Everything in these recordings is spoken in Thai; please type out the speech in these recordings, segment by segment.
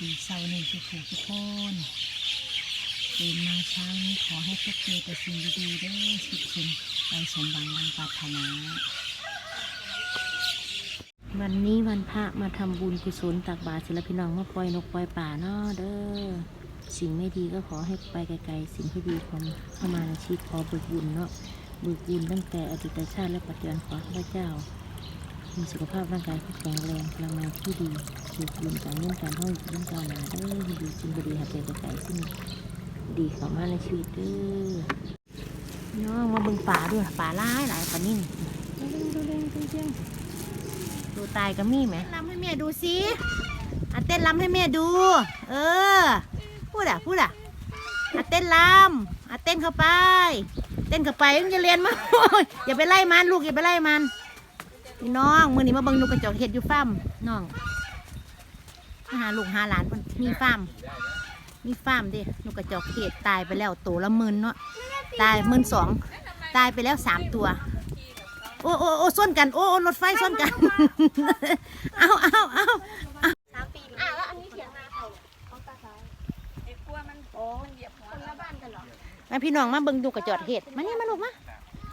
ดีเศร้านี้ทุกทุกคนตื่นมาเช้านี้ขอให้พบเจอแต่สิ่งดีๆด้อทุกสิ่งไปสมหวังดังปรารถนา วันนี้วันพระมาทำบุญกุศลตักบาตรศิลพี่น้องมาปล่อยนกปล่อยป่าเนาะเด้อสิ่งไม่ดีก็ขอให้ไปไกลๆสิ่งที่ดีความเข้ามาในชีวิตขอเบิกบุญเนาะเบิกบุญตั้งแต่อดีตชาติและปัจจุบันขอข้าพเจ้า มีสุขภาพร่างกายที่แข็งแรงพลังงานที่ดีเบิกบุญการเงินการท่องเรื่องการงานเด้อให้ดีจริงบดีหาไปไกลๆซึ่งดีเข้ามาในชีวิตด้อน้องมาบิ่งป่าด้วยป่าหลายหลายป่านิ่มดูเด้งดูเด้งดูตายก็มีไหมลำให้แม่ดูสิอะเต้นลำให้แม่ดู เออ พูดอะพูดอะอะเต้นลำอะเต้นเข้าไป เต้นเข้าไปมึงจะเรียนมาอย่าไปไล่มันลูกอย่าไปไล่มัน พี่น้องมือนี้มาเบิ่งนกกระจอกเห็ดอยู่ฟาร์มน้องมาหาลูกหาหลานเพิ่นมีฟาร์มมีฟาร์มดินกกระจอกเห็ดตายไปแล้วตัวละหมื่นเนาะตายหมื่นสองตายไปแล้วสามตัว โอ้โอ้โอ้ส้นกันโอ้โอ้รถไฟส้นกันเอาเอาเอาสามปีอะแล้วอันนี้เถียงนาใครของตาซ้ายไอ้กลัวมันโอ้มันเหยียบหัวคนละบ้านกันเหรอมาพี่น้องมาเบิ่งดูกระจอดเห็ดมานี่มาลูกมา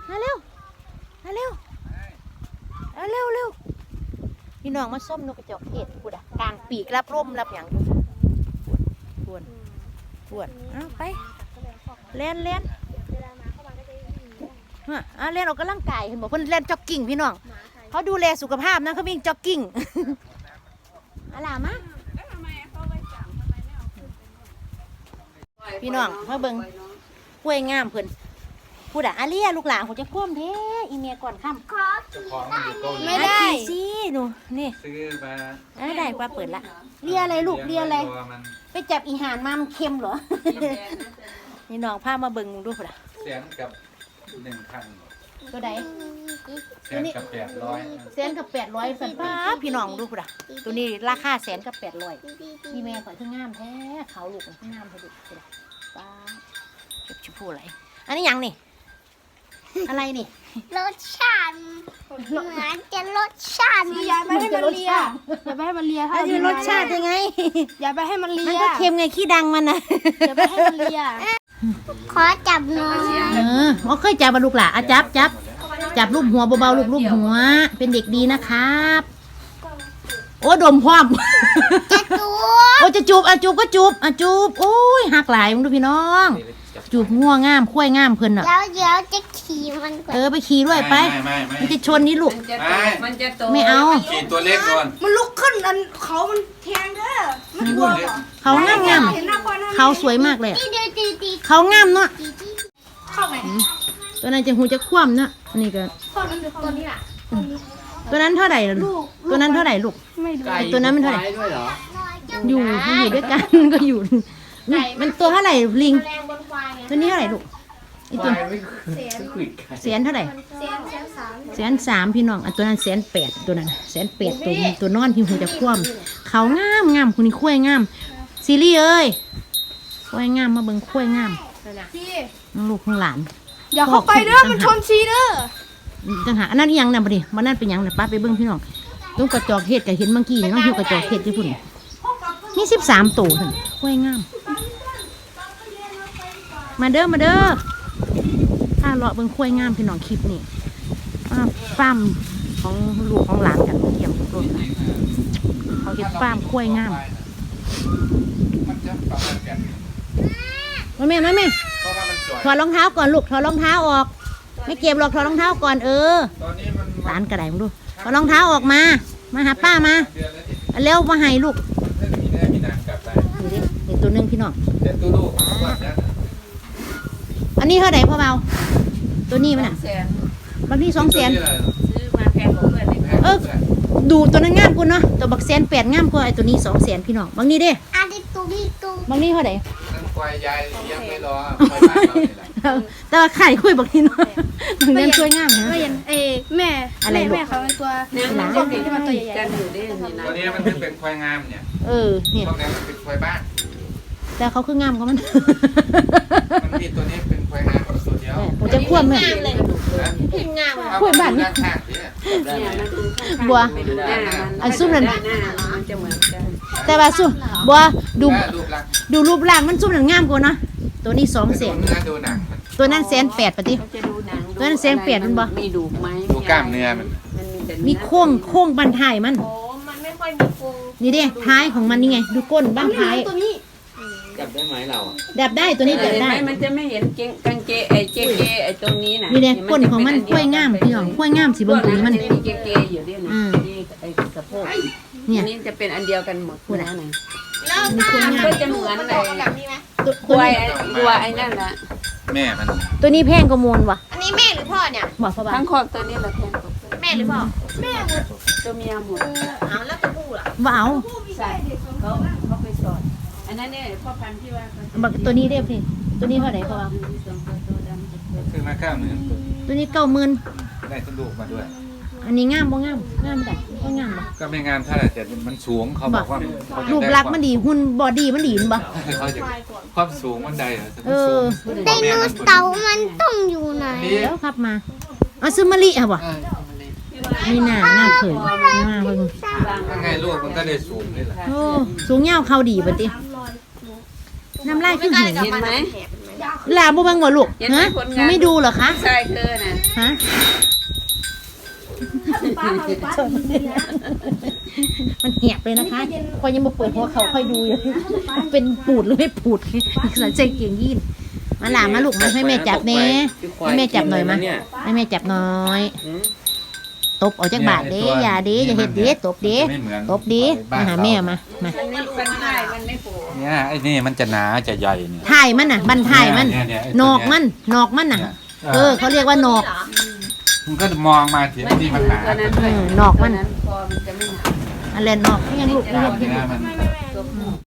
มาเร็วมาเร็วมา เร็วเร็วพี่น้องมาส้มนกกระจอกเห็ดพูดอะกลางปีกรับร่มรับอย่างดูปวดปวดเอาไปเล่นเล่นเวลามาเข้ามาก็จะวิ่งหนีฮะอะเล่นออกกำลังกายเห็นบอกเพิ่นเล่นจ็อกกิ้งพี่น้องหมาใครเขาดูแลสุขภาพนะเขาวิ่งจ็อกกิ้งอะไรมาพี่น้องมาเบิ่งกล้วยงามเพิ่น พูดอะอาเลียลูกหลานผมจะคว่ำเท้อีเมียก่อนค่ำขอเจ้าของมันอยู่เกาหลีไม่ได้อาสิหนูนี่ซื้อมาอะได้กว่าเปิดละเลียอะไรลูกเลียอะไร ตัวมันไปจับอีหานมามันเค็มเหรอ นี่น้องพามาเบิ่งดูพุ่นอะแสนกับหนึ่งพันตัวใดแสนกับแปดร้อยแสนกับแปดร้อยสันป้าพี่น้องดูพุ่นอะตัวนี้ราคาแสนกับแปดร้อย พี่แม่ข่อยคืองามแท้เขาลูกมันคืองามแท้ดุพุ่นอะป้าเก็บชมพูอะไรอันนี้หยังนี่ อะไรนี่รสชาติเหมือนจะรสชาติอย่าไปให้มันเลียอย่าไปให้มันเลียแล้วจะรสชาติยังไง อย่าไปให้มันเลีมันยก็เค็มไงขี้ดังมันนะอย่าไปให้มันเลียขอจับหน้อยเออเขาเคยจับมาลูกหล่ะอะจับจับจับรูปหัวเบาๆลูกรูปหัว เป็นเด็กดีนะครับ โอ้ดมพร้อมจะตัวโอ้จะจูบอะจูบก็จูบอะจูบโอ้ยหักหลายมึงดูพี่น้อง จูบง่วงงามคุ้ยงามเพิ่นอะเดี๋ยวเดี๋ยวจะขี่มันก่อนเออไปขี่ด้วยไป ไม่ไม่มันไม่จะชนนี่ลูก มันจะโตมันจะโตไม่เอา ขี่ตัวเล็กก่อนมันลุกขึ้นอันเขามันแทงเด้อมันกลัวเหรอเขางามงามเห็นหน้าพ่อหน้าเขาสวยมากเลยอะตีตีตีตีเขางามเนาะตีตีเข้าไหมตัวนั้นจะหูจะคว่ำเนาะอันนี้ก็พ่อมันคือตัวนี้อะตัวนั้นเท่าไหร่ล่ะลูกตัวนั้นเท่าไหร่ลูกไม่รู้ไอ้ตัวนั้นมันเท่าไหร่ ด้วยเหรออยู่มันอยู่ด้วยกัน ก็อยู่นี่มันตัวเท่าไหร่ลิง แรงบนควายไง ตัวนี้เท่าไหร่ลูกไอ้ตัวไม่คุยกันแสนเท่าไหร่เสียงเสียงสามแสนสามพี่น้องอันตัวนั้นแสนแปดตัวนั้นแสนแปดตัวนี้ตัวนอนที่หูจะคว่ำเขางามงามคุณนี่คุ้ยงามซีรีส์เอ้ยคุ้ยงามมาเบิ่งคุ้ยงามพี่น้องลูกของหลานอย่าเข้าไปเด้อมันชนชีเด้อจังหาอันนั้นอีหยังน่ะบ่ดิมันนั่นเป็นหยังน่ะป้าไปเบิ่งพี่น้องต้องกระจอกเห็ดกับเห็นเมื่อกี้นี่น้องหิวกระจอกเห็ดที่พุ่นนี่สิบสามตัวท่านคุ้ยงาม มาเด้อมาเด้อถ้าเลาะเบิ่งคุ้ยงามพี่น้องคลิปนี่อ่าฟาร์มของลูกของหลานกันเยี่ยมทุกคนเขาเห็ดฟาร์มคุ้ยงามมันจะประมาณกันมาแม่มาแม่เพราะว่ามันจ่อยถอดรองเท้าก่อนลูกถอดรองเท้าออก ไม่เก็บหรอกถอดรองเท้าก่อนเออตอนนี้มันหลานกระไดมึงดูถอดรองเท้าออกมา มาหาป้ามาเดือนแล้วที่เอาเร็วมาให้ลูกมันเพิ่งมีเนื้อมีหนังกลับไปดูดินี่ตัวหนึงพี่น้องเดี๋ยวตู้ลูกก่ อนนะอันนี้เท่าไหร่พ่อเบาตัวนี้มันอะแสนบางทีสองแสนซื้อมาแพงกว่าเพื่อนเลยเออดูตัวนั้นงามกูเนาะตัวบักแสนแปดงามกว่าไอ้ตัวนี้สองแสนพี่น้องบางนี้เด้อันนี้ตัวนี้ตัวบางนี้เท่าไหร่นั่นควายยายยังไม่รอควายบ้านเราเนี่ยแหละแต่ว่าไข่คุยบักนี้เนาะบางนั้นสวยงามนะ ก็ยันเอแม่อะไรแม่ลูก แม่เขาเป็นตัวเนี่ยมันจะติดมันติดกันอยู่ด้วยนี่นะตัวนี้มันถึงเป็นควายงามเนี่ยเออเนี่ย พวกนั้นมันเป็นควายบ้าน แต่เขาคืองามกว่ามันมันมีตัวนี้เป็นควายงามตัวเดียวผมจะควบแม่นะพิมงามเอาควายบ้านนี่ด้านข้างเนี่ยเนี่ยมันดูข้างๆบัวไปดูหน้ามันอันซุ่มนั่นด้านหน้ามันจะเหมือนกันเอแต่ว่าสู้บัวดูถ้ารูปลักษณ์ดูรูปร่างมันซุ่มหนังงามกว่าเนาะตัวนี้สองแสนถ้าดูหนังมัน ตัวนั้นแสนแปดปะติ เขาจะดูหนังตัวนั้นเสียงเปลี่ยนมันบ่ มีดูไหมดูกล้ามเนื้อมัน มันมีแต่มีโค้งโค้งบันท้ายมัน โอ้มันไม่ค่อยมีโครงนี่เด้ท้ายของมันนี่ไง ดูก้นบ้างท้าย ตัวนี้จับ ได้ไหมเราดับได้ตัวนี้เห็ดับนได้ ไหมมันจะไม่เห็นเกงกางเกงไอ้เจเกไอ้ตรงนี้น่ะนี่เด้ก้นของมันกล้วยงามพี่น้องกล้วยงามสิเบิ่งตัวนี้มันจะมีเกเกอยู่ด้วยนะอืม นี่ไอ้สะโพกเนี่ยอันนี้จะเป็นอันเดียวกันหมดพูดอะนะ แล้วมีโครงงามก็จะเหมือนมันไอ้ออกมาแบบนี้ไหมตัวคตัววายนี้ไอ้วัวไอ้นั่นน่ะแม่มันตัวนี้แพงกว่าโมนว่ะอันนี้แม่หรือพ่อเนี่ย บอกพ่อบ้าทั้งคอกตัวนี้แหละแทนกว่าเพื่อนแม่หรือพ่อตัวเมียหมดเอาแล้วตัวผู้ล่ะว่าเอาใช่เขาเขาไปสอน อันนั้นเนี่ยพ่อพันธุ์ที่ว่าเขาจะบักตัวนี้เด้พี่ตัวนี้เท่าไหร่พ่อว่าตัวดำจะเกิดคือมาเก้าหมื่นตัวนี้เก้าหมื่นได้ต้นลูกมาด้วย อันนี้งามบ่งามงามแต่ก็งามบ่ก็ไม่งามเท่าไหร่แต่มันสูงเขาบอกว่าเขาจะรูปได้ลักษณ์มันดีหุ่นบอดี้มันดีมันบ่เขาจะความสูงมันใดเหรอเออไดโนเสาร์มันต้องอยู่ไหนนี่เดี๋ยวครับมาเอาซื้อมะลิอะบ่เออมีหน้าหน้าเขินหน้าเบิ่งถ้าไงลูกมันก็ได้สูงนี่แหละโอ้สูงยาวเข้าดีบัดติ น้ำลายคือหินเห็นไหมลาบ่เบิ่งบ่ลูกเห็นไหมฮะผลงานไม่ดูเหรอคะใช่เธอน่ะฮะมันเหียบเลยนะคะคอยยังมาเปิดหัวเขาค่อยดูอยู่เป็นปูดหรือไม่ปูดสนใจเกียงยีนมาหลามาลูกมาให้แม่จับเน่ให้แม่จับหน่อยมาให้แม่จับหน่อย ตบออกจากบาทเด้อย่าเด้อย่าเฮ็ดเด้ตบเด้ไม่เหมือนตบเด้มาหาแม่มามามันไม่มันใช่มันไม่โผล่เนี่ยไอ้นี่มันจะหนาจะใหญ่เนี่ยถ่ายมันน่ะบันถ่ายมันเยเยไอ้นตัวอกเยมันนอกมันน่ะเนี่ยเออเขาเรียกว่านอกมันก็มองมาถึงที่มันหนาตัวนั้นเอด้วยอนอกมันตัวนั้นคอมันจะไม่หนาอะไรนอกยังลูกเนื้เรียกอมัน